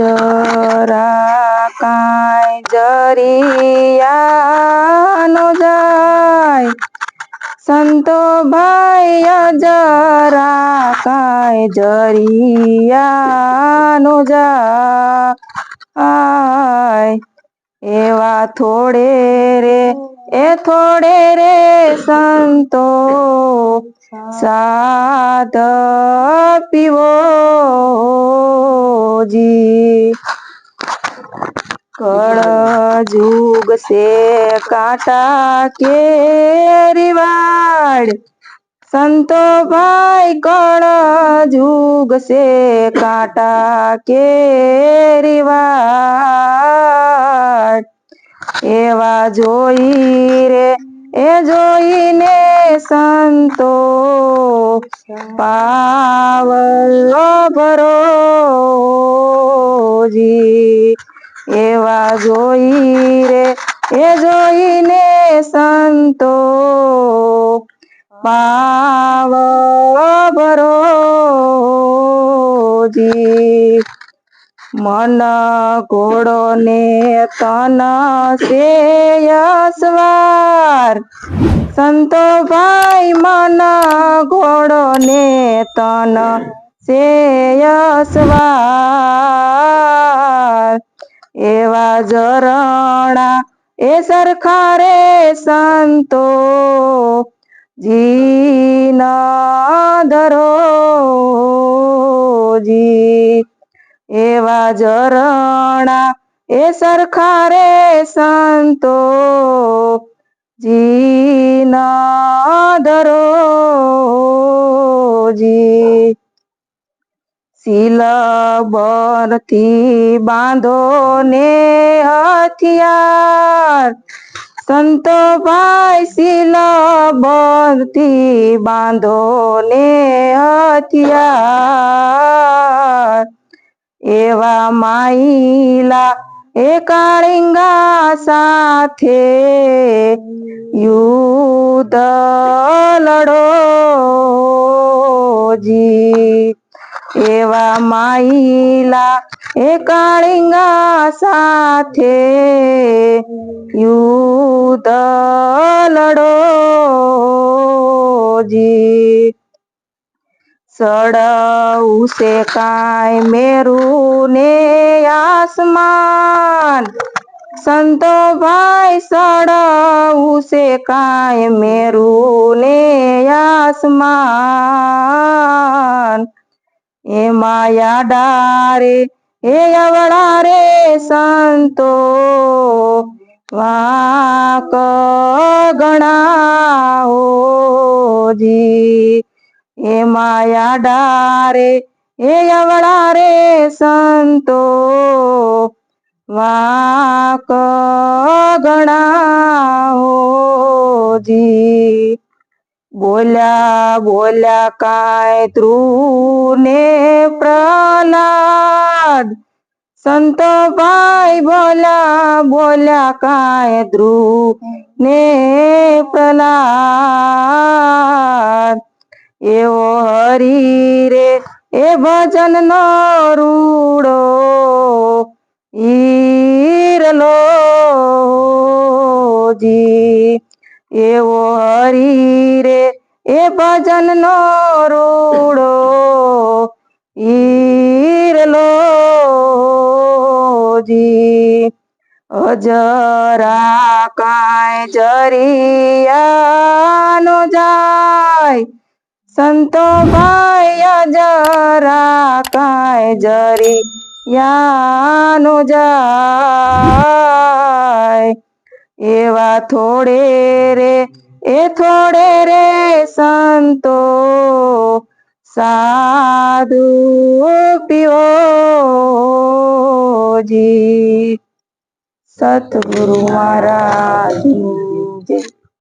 અજરા કાંઈ જરિયાનો જાય સંતો ભાઈ અજરા કાંઈ જરિયાનો જાય એવા થોડે રે એ થોડે રે સંતો સાદ પીવો જી કળ જુગ સે કાંટા કેરીવાડ સંતો ભાઈ કળ જુગ સે કાંટા કેરીવાડ એવા જોઈ રે એ જોઈને સંતો પાવલ ભરોજી એવા જોઈ રે એ જોઈને સંતો પાવ ભરોજી મન ઘોડો ને તન શ્રેયસવાર. સંતો ભાઈ, મન ઘોડો ને તન શ્રેયસવાર. એવા જરણા એ સરખા રે સંતો. જીન ધરોજી એવા ઝરણા, એ સરખા રે સંતો. જીન ધરોજી શીલ બરથી બાંધો ને હથિયાર. સંતો ભાઈ શીલ બરથી બાંધો ને હથિયાર. માઈલા એ કાળિંગા સાથે યુદ્ધ લડો જી. એવા માઈલા એ કાળિંગા સાથે યુદ્ધ લડો છે કાંઈ મેરું ને આસમાન. સંતો ભાઈ સડવું છે કાંઈ મેરું ને આસમાન. એ માયા ડારે, એ અવળા રે સંતો વાક ગણાઓજી એ మాయాడారే ఏ ఎవడారే సంతో વાક ગણાઓજી બોલ્યા બોલ્યા કાય ત્રુને પ્રહલાદ. સંત ભાઈ બોલ્યા બોલ્યા કાય ધ્રુવ ને પ્રહલાદ. એવો હરી રે, એ ભજન નો રૂડો ઈરલો જી. એવો હરી રે, એ ભજન નો રૂડો ઈરલો જી. અજરા કાંઈ જરિયાનો જાય સંતો ભાઈ અજરા કાંઈ જરિયાનો જાય. એવા થોડે રે, એ થોડે રે સંતો. સાધુ પીઓ જી. સતગુરુ મહારાજ